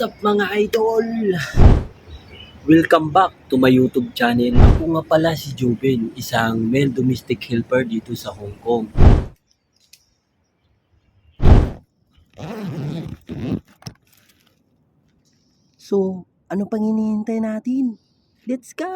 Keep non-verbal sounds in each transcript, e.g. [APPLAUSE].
What's up mga idol? Welcome back to my YouTube channel. Ako nga pala si Joven, isang male domestic helper dito sa Hong Kong. So, ano pang hinihintay natin? Let's go!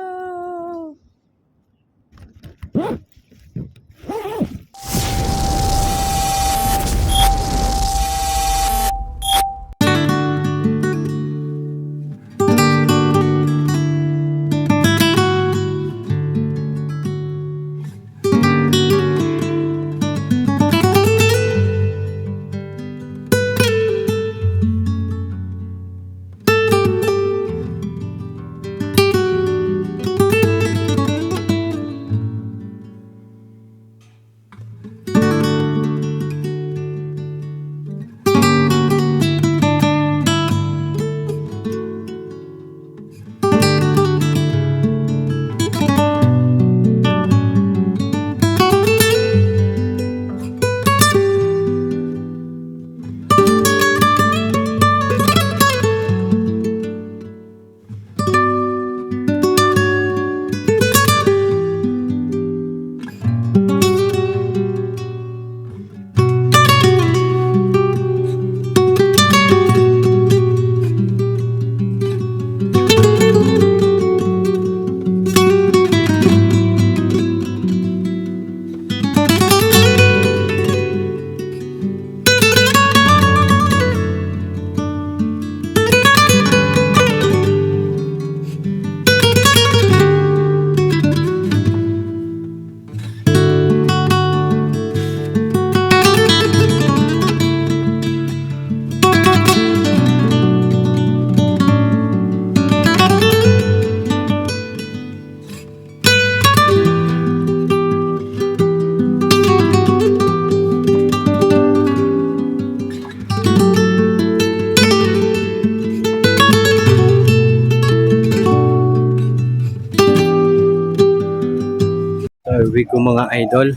Sabi ko mga idol.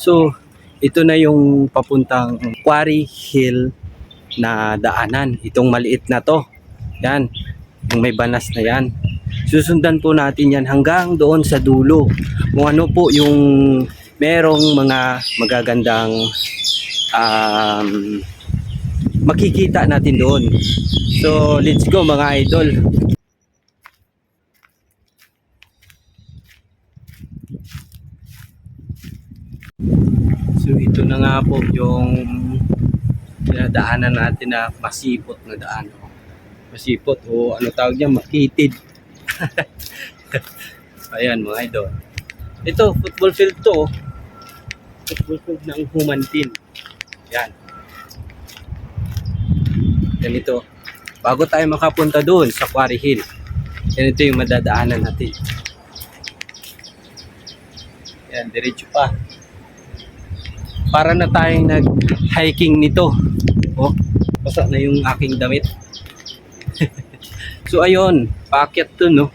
So, ito na yung papuntang Quarry Hill na daanan. Itong maliit na to. Yan. Yung may banas na yan. Susundan po natin yan hanggang doon sa dulo. Kung ano po yung merong mga magagandang um, makikita natin doon. So, let's go mga idol. So ito na nga po yung dinadaanan natin na masipot na daan. Masipot o ano tawag niya, makitid. [LAUGHS] Ayan mga idol. Ito, football field to. oh. Football field ng Humantin. Yan. Ganito. Bago tayo makapunta doon sa Quarry Hill. Ganito yung madadaanan natin. Yan, diretso pa para na tayong nag-hiking nito. Oh, basa na yung aking damit. [LAUGHS] so ayun, packet to no.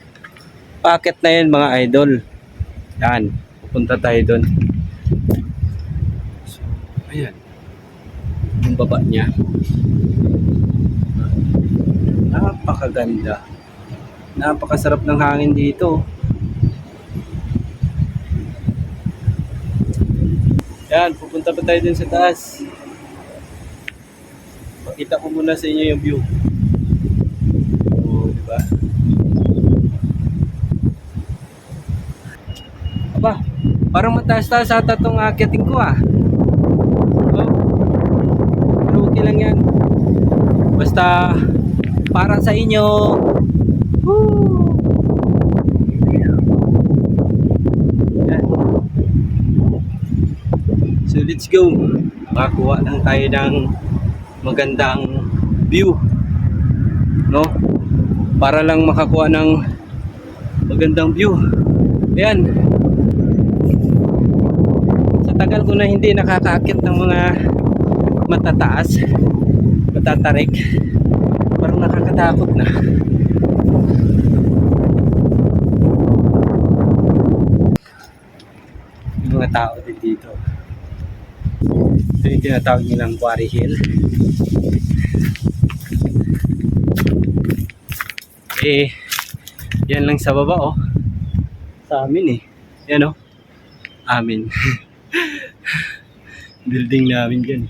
Packet na yan mga idol. Yan, pupunta tayo doon. So, ayan. Yung baba niya. Napakaganda. Napakasarap ng hangin dito. Yan, pupunta pa tayo dun sa taas. Pakita ko muna sa inyo yung view. Oo, di ba? Aba, parang mataas-taas ata itong akiting ko ah. Oh. Pero okay lang yan. Basta, para sa inyo. Woo! So let's go. Makakuha lang tayo ng magandang view. No? Para lang makakuha ng magandang view. Ayan. Sa tagal ko na hindi nakakaakit ng mga matataas, matatarik, parang nakakatakot na. Mga tao din dito. Ito yung tinatawag nilang Quarry Hill. Eh, yan lang sa baba oh. Sa amin eh. Yan oh. Amin. [LAUGHS] Building namin dyan.